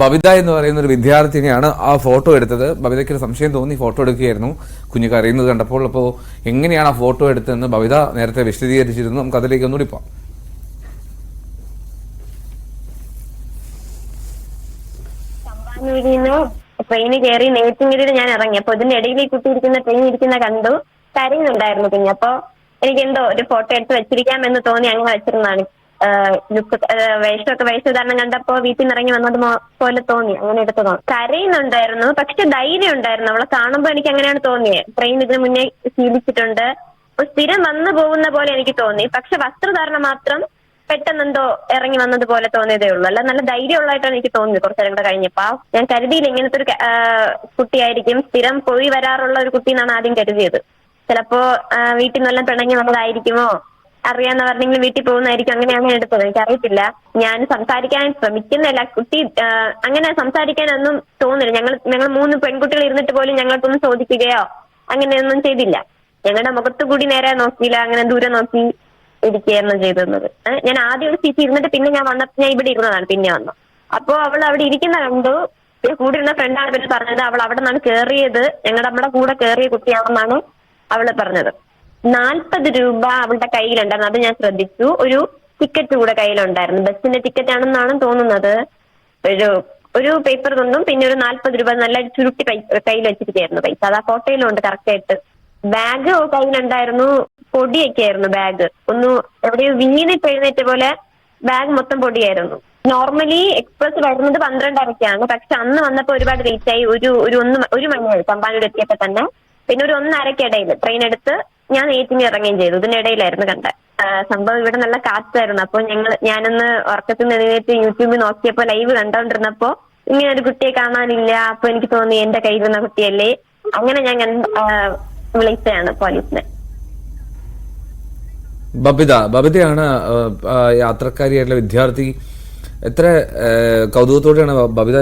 ബബിത എന്ന് പറയുന്ന ഒരു വിദ്യാർത്ഥിനിയാണ് ആ ഫോട്ടോ എടുത്തത്. ബബിതയ്ക്ക് ഒരു സംശയം തോന്നി ഫോട്ടോ എടുക്കുകയായിരുന്നു. കുഞ്ഞു കരയുന്നത് കണ്ടപ്പോൾ അപ്പോൾ എങ്ങനെയാണ് ആ ഫോട്ടോ എടുത്തതെന്ന് ബബിത നേരത്തെ വിശദീകരിച്ചിരുന്നു. നമുക്ക് അതിലേക്ക് ഒന്നുകൂടി പോകാം ട്രെയിന് കയറി നേറ്റിങ്ങിൽ ഞാൻ ഇറങ്ങി. അപ്പൊ ഇതിന്റെ ഇടയിൽ കുട്ടി ഇരിക്കുന്ന ട്രെയിൻ ഇരിക്കുന്ന കണ്ടു. കരയുന്നുണ്ടായിരുന്നു കുഞ്ഞ്. അപ്പൊ എനിക്ക് എന്തോ ഒരു ഫോട്ടോ എടുത്ത് വെച്ചിരിക്കാമെന്ന് തോന്നി അങ്ങനെ വെച്ചിരുന്നാണ് ലുക്ക് വേഷമൊക്കെ വേഷധാരണം കണ്ടപ്പോ വീട്ടിൽ നിന്ന് ഇറങ്ങി വന്നത് പോലെ തോന്നി. അങ്ങനെ എടുത്തതാണ് കരയുന്നുണ്ടായിരുന്നു. പക്ഷെ ധൈര്യം ഉണ്ടായിരുന്നു. അവളെ കാണുമ്പോൾ എനിക്ക് അങ്ങനെയാണ് തോന്നിയത് ട്രെയിൻ ഇതിന് മുന്നേ ശീലിച്ചിട്ടുണ്ട്. സ്ഥിരം വന്നു പോകുന്ന പോലെ എനിക്ക് തോന്നി. പക്ഷെ വസ്ത്രധാരണം മാത്രം പെട്ടെന്ന് എന്തോ ഇറങ്ങി വന്നതുപോലെ തോന്നിയതേ ഉള്ളൂ. അല്ല നല്ല ധൈര്യമുള്ളതായിട്ടാണ് എനിക്ക് തോന്നിയത് കുറച്ചു നേരം കൂടെ കഴിഞ്ഞപ്പോ ഞാൻ കരുതിയില്ല ഇങ്ങനത്തെ ഒരു കുട്ടിയായിരിക്കും. സ്ഥിരം പോയി വരാറുള്ള ഒരു കുട്ടി എന്നാണ് ആദ്യം കരുതിയത്. ചിലപ്പോ വീട്ടിൽ നിന്നെല്ലാം പിണങ്ങി വന്നതായിരിക്കുമോ? അറിയാന്ന് പറഞ്ഞെങ്കിൽ വീട്ടിൽ പോകുന്നതായിരിക്കും അങ്ങനെയാണ് എടുത്തത്. എനിക്ക് അറിയത്തില്ല ഞാൻ സംസാരിക്കാൻ ശ്രമിക്കുന്നില്ല കുട്ടി അങ്ങനെ സംസാരിക്കാനൊന്നും തോന്നില്ല. ഞങ്ങൾ ഞങ്ങൾ മൂന്ന് പെൺകുട്ടികൾ ഇരുന്നിട്ട് പോലും ഞങ്ങൾക്കൊന്നും ചോദിക്കുകയോ അങ്ങനെയൊന്നും ചെയ്തില്ല. ഞങ്ങളുടെ മുഖത്ത് കൂടി നേരെ നോക്കിയില്ല അങ്ങനെ ദൂരെ നോക്കി ഇരിക്കുകയായിരുന്നു ചെയ്തിരുന്നത്. ഞാൻ ആദ്യം ഒരു സീറ്റ് ഇരുന്നിട്ട് പിന്നെ ഞാൻ വന്ന ഞാൻ ഇവിടെ ഇരുന്നതാണ് പിന്നെ വന്നു. അപ്പോ അവൾ അവിടെ ഇരിക്കുന്ന കണ്ടു. കൂടെ ഇരുന്ന ഫ്രണ്ടാണ് പിന്നെ പറഞ്ഞത് അവൾ അവിടെ നിന്നാണ് കയറിയത് ഞങ്ങളുടെ നമ്മുടെ കൂടെ കയറിയ കുട്ടിയാണെന്നാണ് അവൾ പറഞ്ഞത്. നാൽപ്പത് രൂപ അവളുടെ കയ്യിലുണ്ടായിരുന്നു. അത് ഞാൻ ശ്രദ്ധിച്ചു. ഒരു ടിക്കറ്റ് കൂടെ കയ്യിലുണ്ടായിരുന്നു. ബസ്സിന്റെ ടിക്കറ്റ് ആണെന്നാണ് തോന്നുന്നത്. ഒരു ഒരു പേപ്പർ തന്നും. പിന്നെ ഒരു നാൽപ്പത് രൂപ നല്ല ചുരുട്ടി കയ്യിൽ വെച്ചിരിക്കുകയായിരുന്നു പൈസ. അത് ആ ഫോട്ടോയിലുണ്ട് കറക്റ്റ് ആയിട്ട്. ബാഗ് കയ്യിലുണ്ടായിരുന്നു. പൊടിയൊക്കെ ആയിരുന്നു ബാഗ് ഒന്ന് എവിടെയോ വീണിട്ട് എഴുന്നേറ്റ പോലെ ബാഗ് മൊത്തം പൊടിയായിരുന്നു. നോർമലി എക്സ്പ്രസ് വരുന്നത് പന്ത്രണ്ടരക്കാണ്. പക്ഷെ അന്ന് വന്നപ്പോ ഒരുപാട് ലേറ്റ് ആയി. ഒരു ഒരു ഒന്ന് ഒരു മണിയായി. തമ്പാനൂർ എത്തിയപ്പോ തന്നെ. പിന്നെ ഒരു ഒന്നരക്കിടയിൽ ട്രെയിൻ എടുത്ത് ഞാൻ ഏറ്റിങ് ഇറങ്ങുകയും ചെയ്തു. ഇതിനിടയിലായിരുന്നു കണ്ട. സംഭവം ഇവിടെ നല്ല കാറ്റായിരുന്നു. അപ്പൊ ഞങ്ങൾ ഞാനൊന്ന് ഉറക്കത്തിൽ നിന്ന് എഴുന്നേറ്റ് യൂട്യൂബിൽ നോക്കിയപ്പോ ലൈവ് കണ്ടോണ്ടിരുന്നപ്പോ ഇങ്ങനെ ഒരു കുട്ടിയെ കാണാനില്ല. അപ്പൊ എനിക്ക് തോന്നി എന്റെ കയ്യിലിരുന്ന കുട്ടിയല്ലേ. അങ്ങനെ ഞാൻ വിളിച്ചതാണ് പോലീസിനെ. ബബിത ബബിതയാണ് യാത്രക്കാരിയായിട്ടുള്ള വിദ്യാർത്ഥി. എത്ര കൗതുകത്തോടെയാണ് ബബിത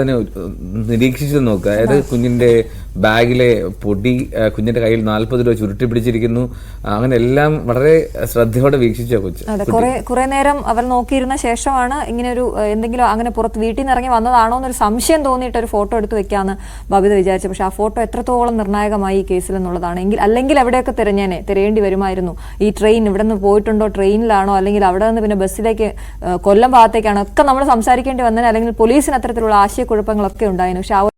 നിരീക്ഷിച്ചത് നോക്കുക. അതായത് കുഞ്ഞിന്റെ ബാഗിലെ പൊടി കുഞ്ഞിന്റെ കയ്യിൽ നാൽപ്പത് രൂപ ചുരുട്ടി പിടിച്ചിരിക്കുന്നു. അങ്ങനെ എല്ലാം വളരെ ശ്രദ്ധയോടെ വീക്ഷിച്ച കൊച്ചു. കുറെ കുറെ നേരം അവർ നോക്കിയിരുന്ന ശേഷമാണ് ഇങ്ങനെ ഒരു എന്തെങ്കിലും അങ്ങനെ പുറത്ത് വീട്ടിൽ നിന്ന് ഇറങ്ങി വന്നതാണോ എന്നൊരു സംശയം തോന്നിയിട്ട് ഒരു ഫോട്ടോ എടുത്ത് വെക്കാന്ന് ബബിത വിചാരിച്ചു. പക്ഷെ ആ ഫോട്ടോ എത്രത്തോളം നിർണായകമായി ഈ കേസിൽ എന്നുള്ളതാണ്. എങ്കിൽ അല്ലെങ്കിൽ എവിടെയൊക്കെ തിരഞ്ഞേനെ തിരയേണ്ടി വരുമായിരുന്നു. ഈ ട്രെയിൻ ഇവിടെ നിന്ന് പോയിട്ടുണ്ടോ ട്രെയിനിലാണോ അല്ലെങ്കിൽ അവിടെ നിന്ന് പിന്നെ ബസ്സിലേക്ക് കൊല്ലം ഭാഗത്തേക്കാണോ ഒക്കെ നമ്മൾ സംസാരിക്കേണ്ടി വന്നതിന് അല്ലെങ്കിൽ പോലീസിന് അത്തരത്തിലുള്ള ആശയക്കുഴപ്പങ്ങളൊക്കെ ഉണ്ടായിരുന്നു പക്ഷെ ആ